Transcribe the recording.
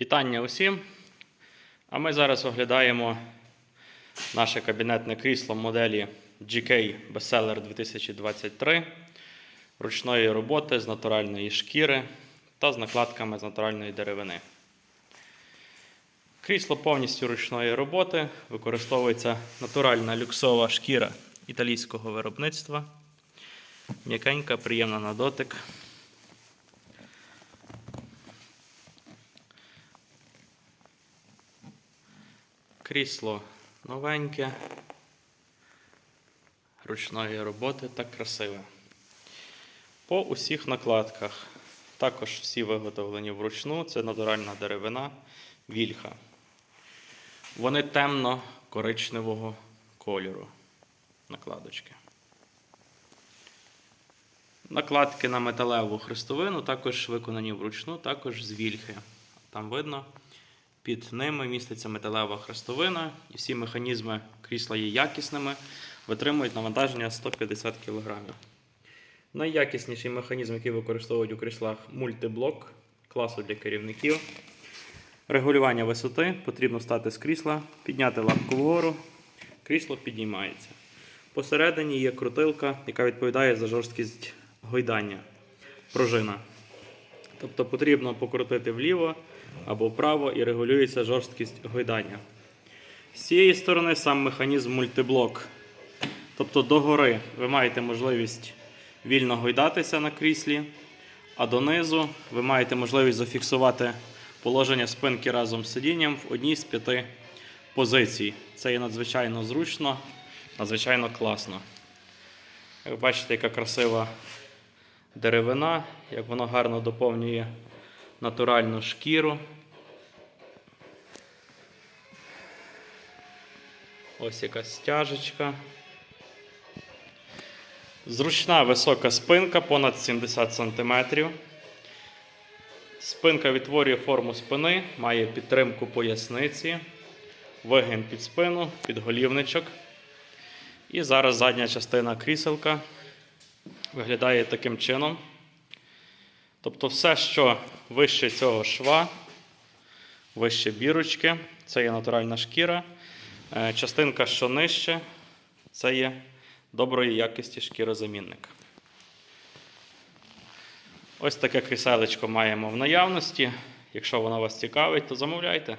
Вітання усім. А ми зараз оглядаємо наше кабінетне крісло моделі GK Bestseller 2023 ручної роботи з натуральної шкіри та з накладками з натуральної деревини. Крісло повністю ручної роботи, використовується натуральна люксова шкіра італійського виробництва. М'якенька, приємна на дотик. Крісло новеньке, ручної роботи та красиве. По усіх накладках. Також всі виготовлені вручну. Це натуральна деревина вільха. Вони темно-коричневого кольору. Накладочки. Накладки на металеву хрестовину також виконані вручну, також з вільхи. Там видно, під ними міститься металева хрестовина, і всі механізми крісла є якісними, витримують навантаження 150 кг. Найякісніший механізм, який використовують у кріслах мультиблок класу для керівників. Регулювання висоти потрібно стати з крісла, підняти лапку вгору, крісло піднімається. Посередині є крутилка, яка відповідає за жорсткість гойдання, пружина. Тобто потрібно покрутити вліво або вправо і регулюється жорсткість гойдання. З цієї сторони сам механізм мультиблок. Тобто догори ви маєте можливість вільно гойдатися на кріслі, а донизу ви маєте можливість зафіксувати положення спинки разом з сидінням в одній з п'яти позицій. Це є надзвичайно зручно, надзвичайно класно. Ви бачите, яка красива деревина, як воно гарно доповнює натуральну шкіру. Ось якась стяжечка. Зручна висока спинка, понад 70 см. Спинка відтворює форму спини, має підтримку поясниці, вигин під спину, підголівничок. І зараз задня частина кріселка виглядає таким чином. Тобто все, що вище цього шва, вище бірочки, це є натуральна шкіра. Е, Частинка, що нижче, це є доброї якості шкірозамінник. Ось таке кріселечко маємо в наявності. Якщо воно вас цікавить, то замовляйте.